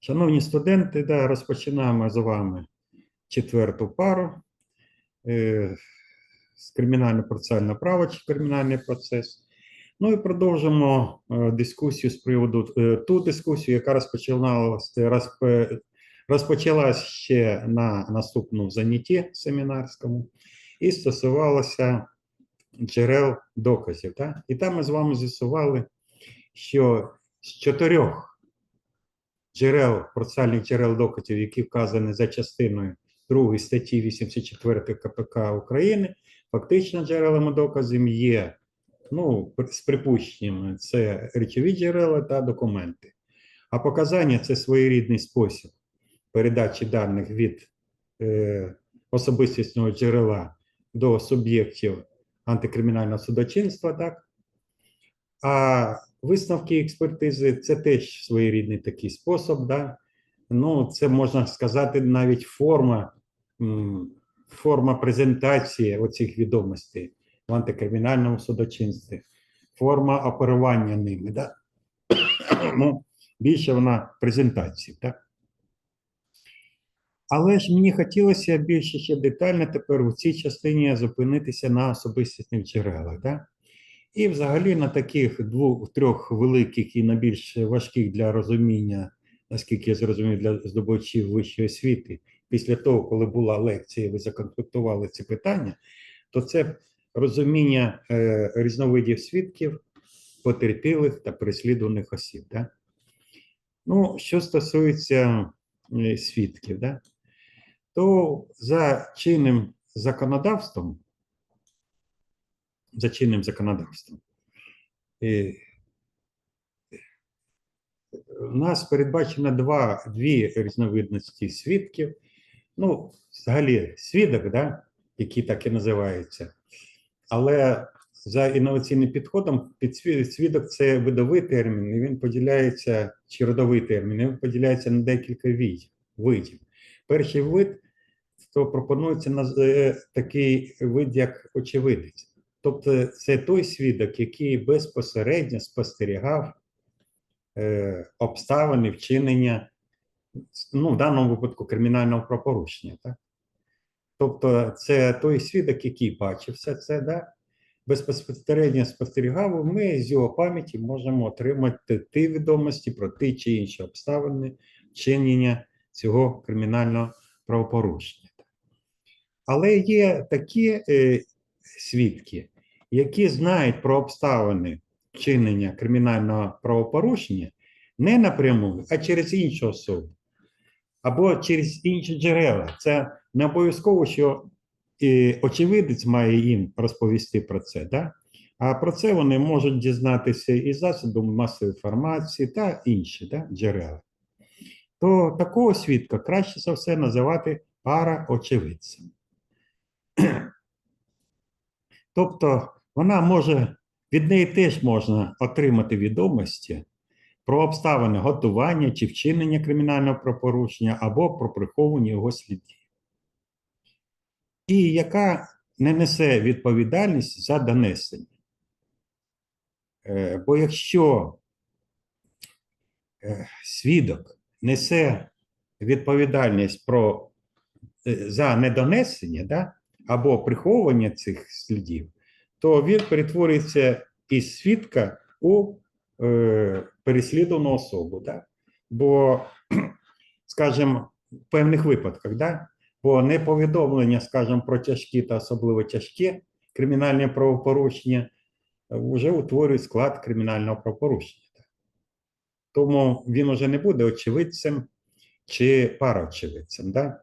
Шановні студенти, да, розпочинаємо з вами четверту пару е, з кримінально-процесуального права чи кримінальний процес. Ну і продовжимо е, дискусію з приводу е, ту дискусію, яка розпочиналася розпе- розпочалась ще на наступному занятті семінарському, і стосувалася джерел доказів. Так? І там ми з вами з'ясували, що з чотирьох джерел, процесуальних джерел доказів, які вказані за частиною 2 статті 84 КПК України, фактично джерелами доказів є ну, з припущеннями, це речові джерела та документи. А показання це своєрідний спосіб передачі даних від е, особистісного джерела до суб'єктів антикримінального судочинства, так? А висновки експертизи це теж своєрідний такий спосіб, да? Ну, це можна сказати навіть форма, форма презентації оцих відомостей в антикримінальному судочинстві, форма оперування ними. Да? ну, більше вона презентації, так? Але ж мені хотілося більше ще детально тепер у цій частині зупинитися на особистісних джерелах. Да? І взагалі на таких двох трьох великих і найбільш важких для розуміння, наскільки я зрозумів, для здобувачів вищої освіти, після того, коли була лекція, ви законспектували ці питання, то це розуміння е, різновидів свідків, потерпілих та переслідуваних осіб. Да? Ну, що стосується е, свідків, да? то за чинним законодавством, за чинним законодавством, е, у нас передбачено два, дві різновидності свідків. Ну, взагалі, свідок, да, який так і називається. Але за інноваційним підходом підсві- свідок це видовий термін, і він поділяється, чи родовий термін, і він поділяється на декілька вид- видів. Перший вид то пропонується е, такий вид, як очевидець. Тобто, це той свідок, який безпосередньо спостерігав е, обставини вчинення, ну, в даному випадку кримінального правопорушення. Так? Тобто, це той свідок, який бачив все це, да? безпосередньо спостерігав, ми з його пам'яті можемо отримати ті відомості про ті чи інші обставини вчинення цього кримінального правопорушення. Але є такі е, свідки, які знають про обставини вчинення кримінального правопорушення не напряму, а через іншу особу або через інші джерела. Це не обов'язково, що е, очевидець має їм розповісти про це. Да? А про це вони можуть дізнатися із засобів масової інформації та інші да, джерела. То такого свідка краще за все називати параочевидцем. Тобто вона може, від неї теж можна отримати відомості про обставини готування чи вчинення кримінального правопорушення або про приховування його слідів. І яка не несе відповідальність за донесення. Е, Бо якщо е, свідок несе відповідальність про, е, за недонесення да, або приховування цих слідів, то він перетворюється із свідка у е, переслідувану особу. Да? Бо, скажімо, в певних випадках, да? бо неповідомлення, скажімо, про тяжкі та особливо тяжкі кримінальні правопорушення вже утворюють склад кримінального правопорушення. Тому він уже не буде очевидцем чи параочевидцем, да?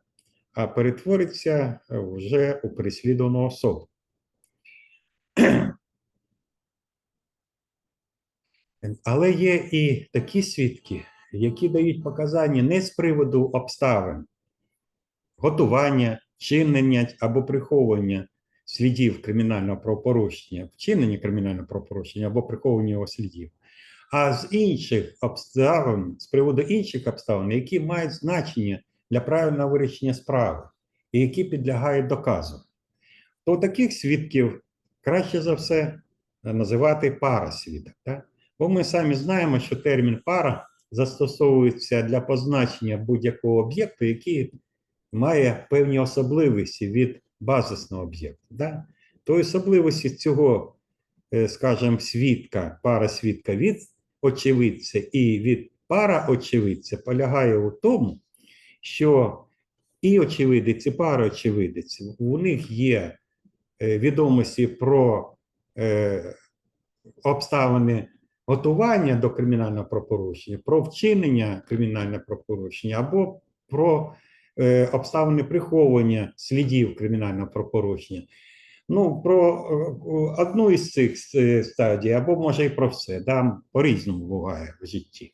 а перетвориться вже у переслідувану особу. Але є і такі свідки, які дають показання не з приводу обставин, готування, чинення або приховування слідів кримінального правопорушення, вчинення кримінального правопорушення або приховування його слідів, а з інших обставин, з приводу інших обставин, які мають значення для правильного вирішення справи і які підлягають доказу. То таких свідків краще за все називати парасвідок. Так? Бо ми самі знаємо, що термін пара застосовується для позначення будь-якого об'єкту, який має певні особливості від базисного об'єкту. Да? То особливості цього, е, скажімо, свідка, пара свідка від очевидця і від пара очевидця полягає у тому, що і очевидець, і пара очевидець, у них є е, відомості про е, обставини готування до кримінального правопорушення, про вчинення кримінального правопорушення або про е, обставини приховування слідів кримінального правопорушення. Ну, про е, одну із цих е, стадій, або може і про все, да, по-різному буває в житті.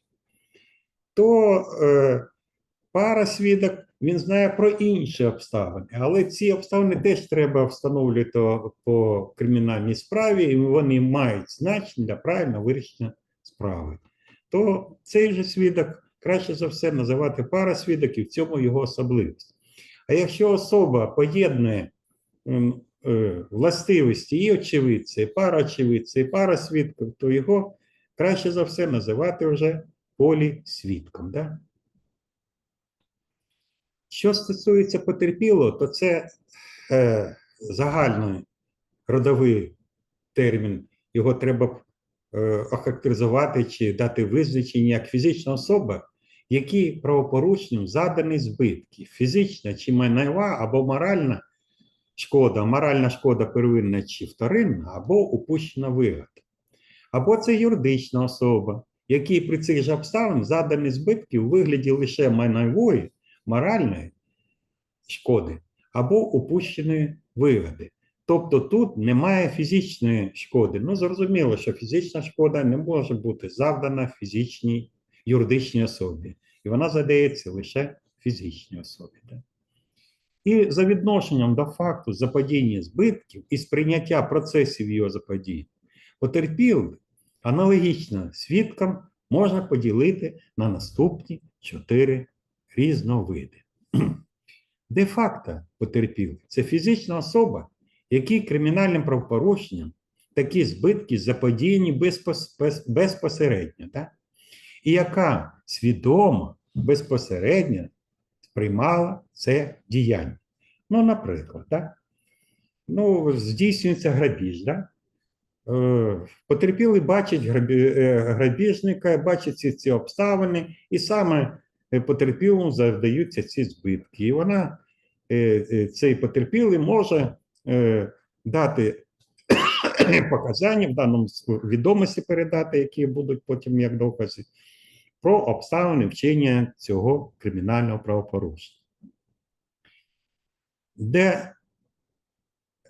То е, пара свідок він знає про інші обставини, але ці обставини теж треба встановлювати по кримінальній справі, і вони мають значення для правильного вирішення справи. То цей же свідок краще за все називати пара свідків, в цьому його особливість. А якщо особа поєднує е, властивості і очевидця, і пара очевидця, і пара свідків, то його краще за все називати вже полісвідком. Да? Що стосується потерпілого, то це е, загальний родовий термін. Його треба е, охарактеризувати чи дати визначення як фізична особа, якій правопорушенням задані збитки, фізична чи майнова або моральна шкода, моральна шкода первинна чи вторинна, або упущена вигода. Або це юридична особа, якій при цих же обставинах задані збитки у вигляді лише майнової, моральної шкоди або упущеної вигоди. Тобто тут немає фізичної шкоди. Ну, зрозуміло, що фізична шкода не може бути завдана фізичній юридичній особі, і вона задається лише фізичній особі. Да? І за відношенням до факту заподіяння збитків і сприйняття процесів його заподіяння, потерпілих аналогічно свідкам можна поділити на наступні чотири різновиди. Де-факто потерпілий це фізична особа, якій кримінальним правопорушенням такі збитки заподіяні безпос- безпосередньо, так? і яка свідомо безпосередньо сприймала це діяння. Ну, наприклад, так? Ну, здійснюється грабіж. Да? Е, Потерпілий бачить е, грабіжника, бачить ці, ці обставини, і саме потерпілому завдаються ці збитки. І вона, е, е, цей потерпілий може е, дати показання, в даному відомості передати, які будуть потім як докази, про обставини вчинення цього кримінального правопорушення. Де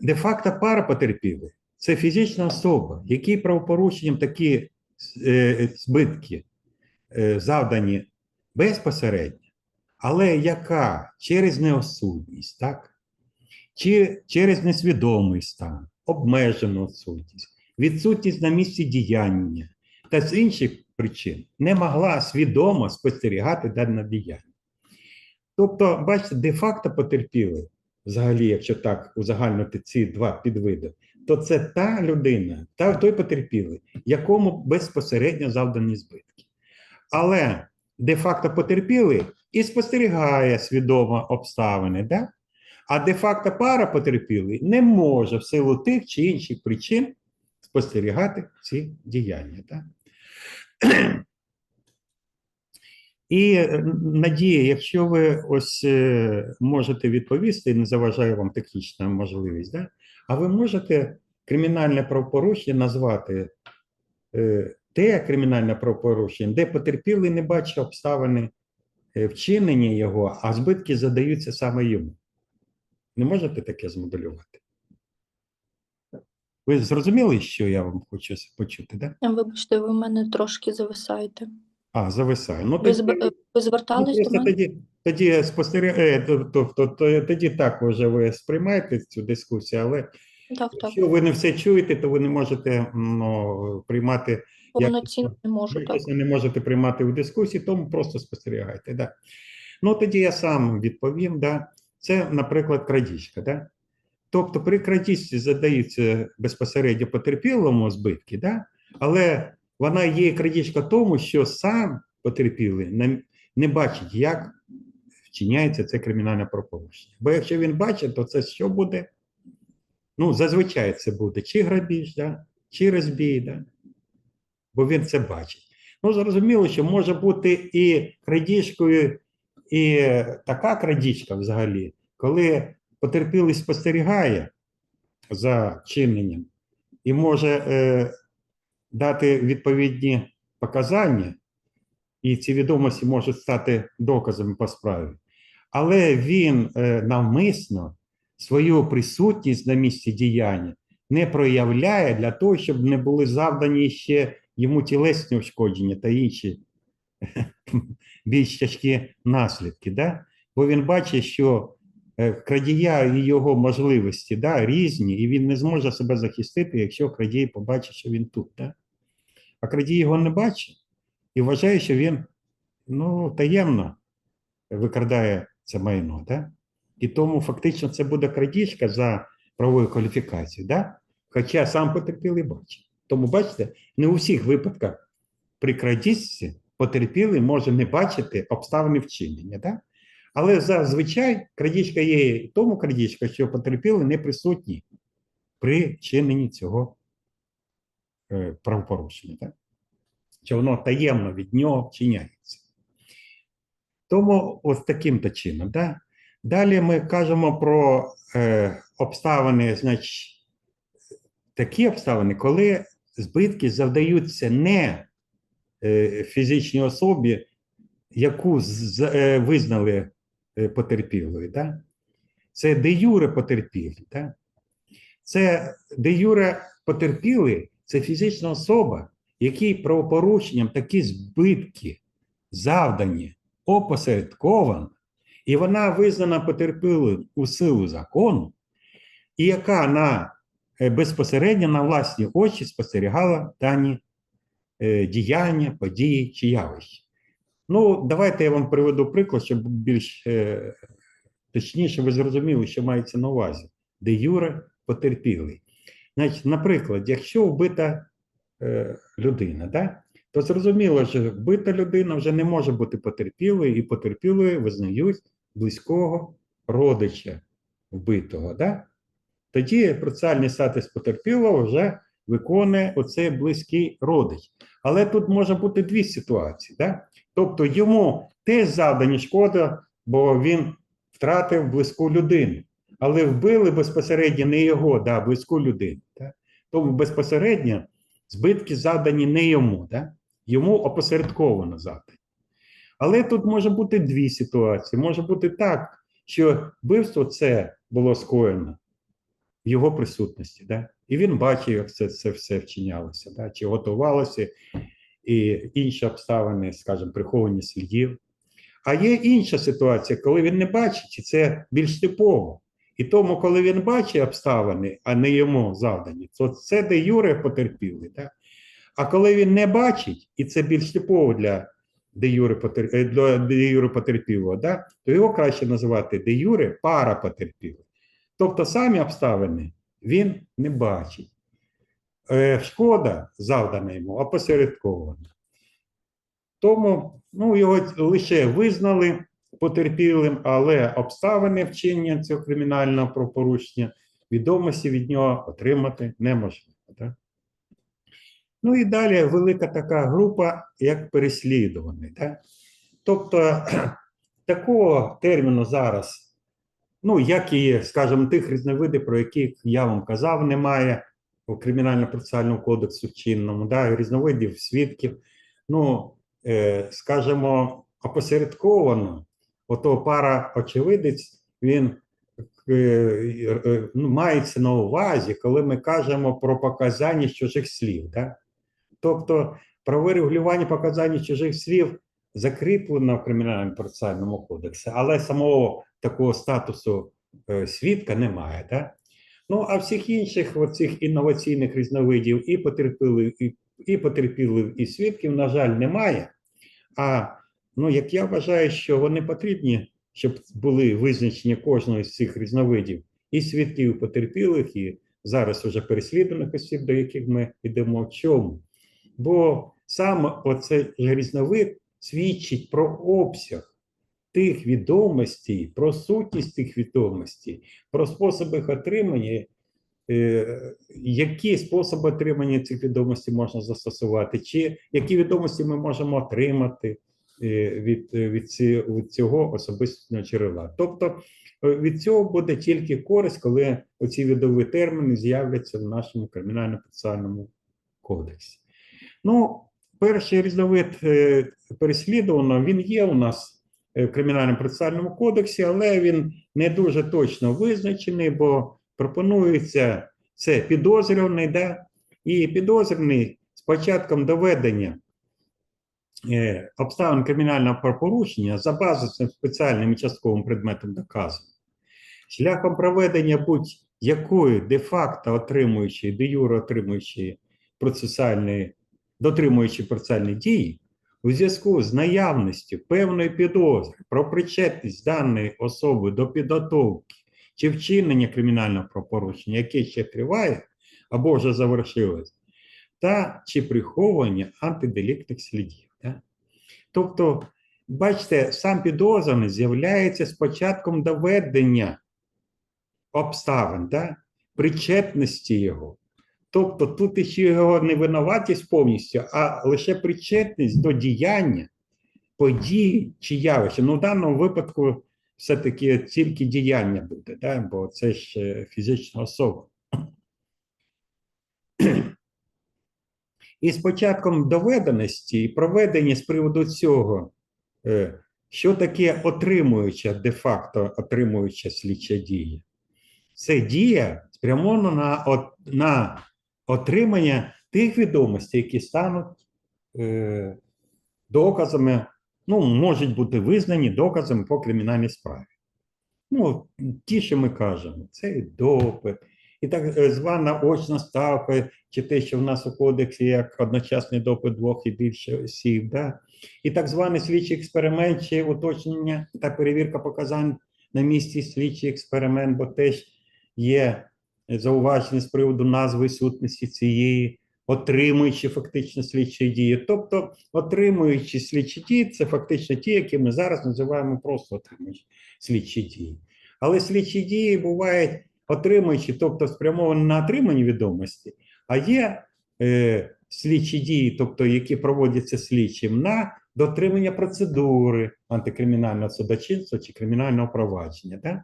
де-факто пара потерпілих це фізична особа, якій правопорушенням такі е, збитки е, завдані безпосередньо, але яка через неосудність, так? чи через несвідомий стан, обмежену відсутність, відсутність на місці діяння та з інших причин не могла свідомо спостерігати дане діяння. Тобто, бачите, де-факто потерпіли, взагалі, якщо так узагальнити ці два підвиди, то це та людина, та той потерпілий, якому безпосередньо завдані збитки. Але де-факто потерпілий і спостерігає свідомо обставини, да? а де-факто пара потерпілий не може в силу тих чи інших причин спостерігати ці діяння. Да? І е, Надія, якщо ви ось е, можете відповісти, не заважає вам технічна можливість, да? а ви можете кримінальне правопорушення назвати е, те кримінальне правопорушення, де потерпілий не бачить обставини е, вчинення його, а збитки задаються саме йому. Не можете таке змоделювати? Ви зрозуміли, що я вам хочу почути, так? Да? Вибачте, ви в мене трошки зависаєте. А, зависаю. Ну, Ви, зв... ви Ну, до мене? тоді, тоді спостерігає, тобто то- тоді так вже ви сприймаєте цю дискусію, але Так, так. якщо ви не все чуєте, то ви не можете ну, приймати, Повноцінно не можу, ви так. не можете приймати в дискусії, тому просто спостерігайте. Да. Ну тоді я сам відповім. Да. Це, наприклад, крадіжка. Да. Тобто при крадіжці задаються безпосередньо потерпілому збитки, да? але вона є крадіжка тому, що сам потерпілий не, не бачить, як вчиняється це кримінальне правопорушення. Бо якщо він бачить, то це що буде? Ну, зазвичай це буде чи грабіж, да? чи розбій, да? Бо він це бачить. Ну, зрозуміло, що може бути і крадіжкою, і така крадіжка взагалі, коли потерпілий спостерігає за чиненням і може е, дати відповідні показання, і ці відомості можуть стати доказами по справі. Але він е, навмисно свою присутність на місці діяння не проявляє для того, щоб не були завдані ще йому тілесні ушкодження та інші більш тяжкі наслідки. Да? Бо він бачить, що е, крадія і його можливості да, різні, і він не зможе себе захистити, якщо крадій побачить, що він тут. Да? А крадій його не бачить і вважає, що він ну, таємно викрадає це майно. Да? І тому фактично це буде крадіжка за правовою кваліфікацією. Да? Хоча сам потерпілий бачить. Тому бачите, не у всіх випадках при крадіжці потерпілий може не бачити обставини вчинення. Да? Але зазвичай крадіжка є тому крадіжка, що потерпілий не присутній при чиненні цього е, правопорушення. Да? Що воно таємно від нього вчиняється. Тому ось таким то чином. Да? Далі ми кажемо про е, обставини, значить, такі обставини, коли збитки завдаються не е, фізичній особі, яку е, визнали е, потерпілою. Да? Це де юре потерпілі. Да? Це де юре потерпілий це фізична особа, якій правопорушенням такі збитки завдані опосередковано, і вона визнана потерпілою у силу закону, і яка на безпосередньо на власні очі спостерігала дані е, діяння, події чи явища. Ну, давайте я вам приведу приклад, щоб більш е, точніше ви зрозуміли, що мається на увазі, де Юра потерпілий. Значить, наприклад, якщо вбита е, людина, да, то зрозуміло, що вбита людина вже не може бути потерпілою, і потерпілою визнають близького родича вбитого. Да? Тоді процесуальний статус потерпілого вже виконує оцей близький родич. Але тут може бути дві ситуації. Да? Тобто йому теж завдані шкода, бо він втратив близьку людину. Але вбили безпосередньо не його, да, близьку людину. Да? Тому безпосередньо збитки завдані не йому, да? йому опосередковано завдані. Але тут може бути дві ситуації. Може бути так, що вбивство це було скоєно його присутності, да? і він бачив, як це, це все вчинялося, да? чи готувалося, і інші обставини, скажімо, приховані слідів. А є інша ситуація, коли він не бачить, і це більш типово. І тому, коли він бачить обставини, а не йому завдані, то це де Юре потерпіли. Так? А коли він не бачить, і це більш типово для де Юре, потерпілого, да? то його краще називати де Юре пара потерпілих. Тобто самі обставини він не бачить. Е, шкода завдана йому опосередкована. Тому ну, його лише визнали потерпілим, але обставини вчинення цього кримінального правопорушення, відомості від нього отримати неможливо. Так? Ну і далі велика така група, як переслідуваний. Так? Тобто такого терміну зараз, ну, як і, скажімо, тих різновидів, про які я вам казав, немає у кримінально-процесуальному кодексу чинному, да, різновидів свідків. Ну, е, скажімо, опосередковано, ото пара очевидець, він е, е, ну, мається на увазі, коли ми кажемо про показання чужих слів. Да? Тобто правове регулювання показання чужих слів закріплено в кримінальному процесуальному кодексі, але самого такого статусу е, свідка немає. Да? Ну, а всіх інших оцих інноваційних різновидів і потерпілих, і, і потерпілих, і свідків, на жаль, немає. А ну, як я вважаю, що вони потрібні, щоб були визначені кожного з цих різновидів і свідків і потерпілих, і зараз вже переслідуваних осіб, до яких ми йдемо в чому. Бо саме оцей різновид свідчить про обсяг тих відомостей, про сутність тих відомостей, про способи їх отримання, е, які способи отримання цих відомостей можна застосувати, чи які відомості ми можемо отримати е, від, від, цього особистого джерела. Тобто е, від цього буде тільки користь, коли оці відові терміни з'являться в нашому кримінально-процесуальному кодексі. Ну, перший різновид е, переслідуваного, він є у нас е, в кримінально-процесуальному кодексі, але він не дуже точно визначений, бо пропонується це підозрюваний, да? і підозрюваний з початком доведення е, обставин кримінального правопорушення за базовим спеціальним і частковим предметом доказу, шляхом проведення будь-якої де-факто отримуючої, де юре отримуючої процесуальної, дотримуючи процесуальні дії, у зв'язку з наявністю певної підозри про причетність даної особи до підготовки чи вчинення кримінального правопорушення, яке ще триває або вже завершилось, та чи приховування антиделіктних слідів. Да? Тобто, бачите, сам підозрюваний з'являється з початком доведення обставин, да? причетності його. Тобто тут ще його не винуватість повністю, а лише причетність до діяння, події чи явища. Ну, в даному випадку все-таки тільки діяння буде, да? бо це ж фізична особа. І з початком доведеності і проведення з приводу цього, е, що таке отримуюча, де-факто отримуюча слідча дія? Це дія спрямована на, на отримання тих відомостей, які стануть е, доказами, ну, можуть бути визнані доказами по кримінальній справі. Ну, ті, що ми кажемо, це і допит, і так е, звана очна ставка, чи те, що в нас у кодексі як одночасний допит двох і більше осіб, да? і так званий слідчий експеримент, чи уточнення та перевірка показань на місці слідчий експеримент, бо теж є зауваження з приводу назви сутності цієї, отримуючи фактично слідчі дії. Тобто, отримуючи слідчі дії, це фактично ті, які ми зараз називаємо просто отримуючи слідчі дії. Але слідчі дії бувають отримуючи, тобто спрямовані на отримані відомості, а є е, слідчі дії, тобто які проводяться слідчим на дотримання процедури антикримінального судочинства чи кримінального провадження. Да?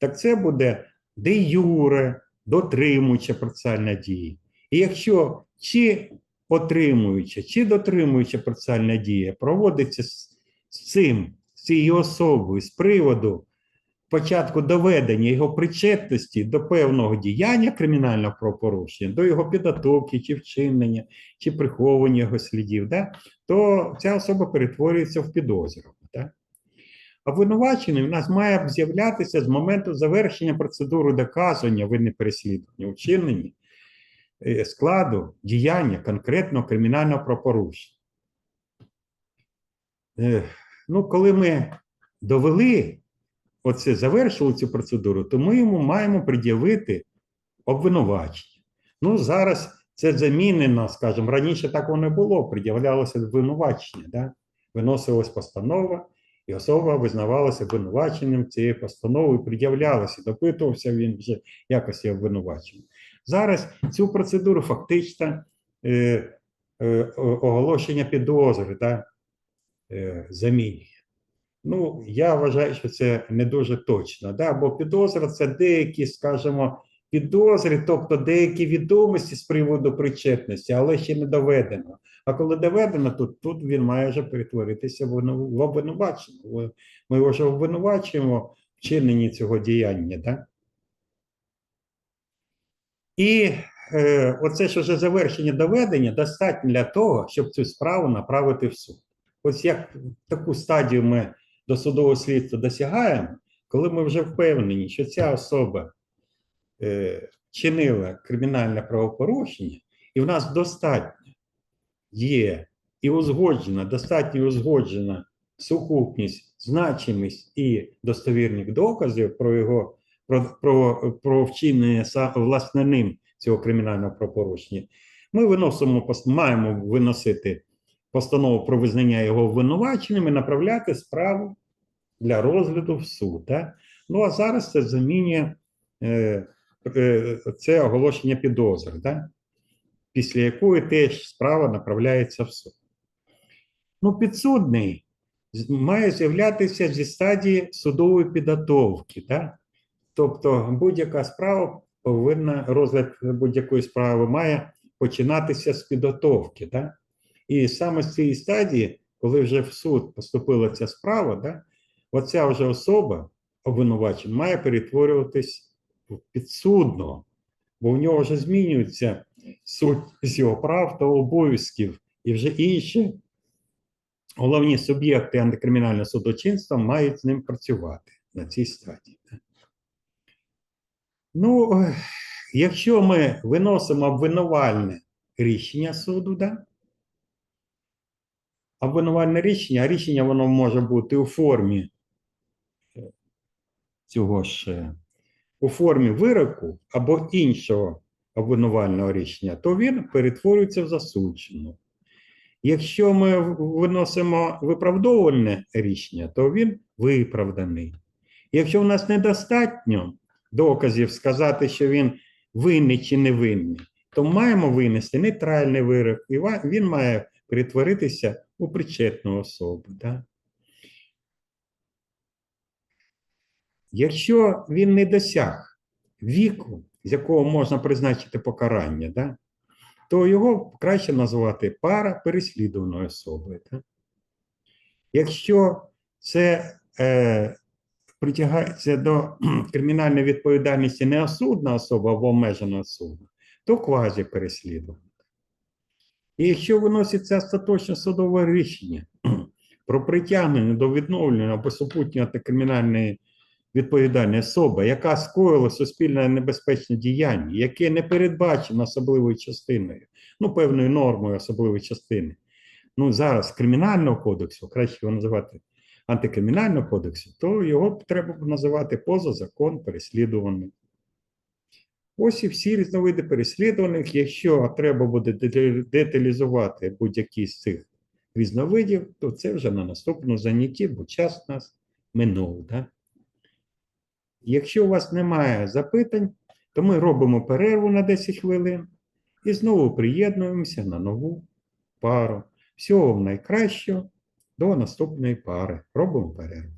Так це буде де юре, дотримуюча процесуальна дія. І якщо чи отримуюча, чи дотримуюча процесуальна дія проводиться з, цим, з цією особою з приводу початку доведення його причетності до певного діяння кримінального правопорушення, до його підготовки чи вчинення, чи приховування його слідів, да, то ця особа перетворюється в підозрюваного. Обвинувачений у нас має з'являтися з моменту завершення процедури доказування вини переслідування, вчинення е, складу діяння конкретного кримінального правопорушення. Е, Ну, коли ми довели оце завершили цю процедуру, то ми йому маємо пред'явити обвинувачення. Ну, зараз це замінено, скажімо, раніше так воно не було, пред'являлося обвинувачення, да? виносилась постанова, і особа визнавалася обвинуваченням цієї постанови, пред'являлася, допитувався він вже якось є обвинуваченим. Зараз цю процедуру фактично е, е, оголошення підозри да, е, замінює. Ну, я вважаю, що це не дуже точно, да? бо підозра це деякі, скажімо, підозри, тобто деякі відомості з приводу причетності, але ще не доведено. А коли доведено, то тут він має вже перетворитися в обвинувачення. Ми вже обвинувачуємо вчиненні цього діяння. Да? І е, оце ж вже завершення доведення достатньо для того, щоб цю справу направити в суд. Ось як таку стадію ми до судового слідства досягаємо, коли ми вже впевнені, що ця особа е, чинила кримінальне правопорушення, і в нас достатньо є і узгоджена, достатньо узгоджена сукупність, значимість і достовірних доказів про його про, про, про вчинення власне ним цього кримінального правопорушення, ми виносимо, маємо виносити постанову про визнання його винуваченим і направляти справу для розгляду в суд. Да? Ну а зараз це замінює е, е, це оголошення підозри, да? Після якої теж справа направляється в суд. Ну, підсудний має з'являтися зі стадії судової підготовки. Да? Тобто будь-яка справа повинна, розгляд будь-якої справи має починатися з підготовки. Да? І саме з цієї стадії, коли вже в суд поступила ця справа, да, оця вже особа, обвинувачена, має перетворюватись в підсудного, бо в нього вже змінюється суть його прав та обов'язків, і вже інші головні суб'єкти антикримінального судочинства мають з ним працювати на цій стадії. Ну, якщо ми виносимо обвинувальне рішення суду, да, обвинувальне рішення, а рішення воно може бути у формі цього ж е, у формі вироку або іншого обвинувального рішення, то він перетворюється в засуджену. Якщо ми виносимо виправдовувальне рішення, то він виправданий. Якщо в нас недостатньо доказів сказати, що він винний чи не винний, то маємо винести нейтральний вирок, і він має перетворитися у причетну особу. Да? Якщо він не досяг віку, з якого можна призначити покарання, да, то його краще назвати пара переслідуваної особи. Да? Якщо це е, притягається до кримінальної відповідальності не осудна особа або обмежена особа, то квазі переслідувана. І якщо виноситься остаточне судове рішення про притягнення до відновлення або супутнього та кримінальної відповідальної особи, яка скоїла суспільне небезпечне діяння, яке не передбачено особливою частиною, ну, певною нормою особливої частини. Ну, зараз кримінального кодексу, краще його називати антикримінального кодексу, то його треба називати поза закон переслідуваним. Ось і всі різновиди переслідуваних. Якщо треба буде деталізувати будь-які з цих різновидів, то це вже на наступному занятті, бо час у нас минув. Да? Якщо у вас немає запитань, то ми робимо перерву на 10 хвилин і знову приєднуємося на нову пару. Всього вам найкращого. До наступної пари. Робимо перерву.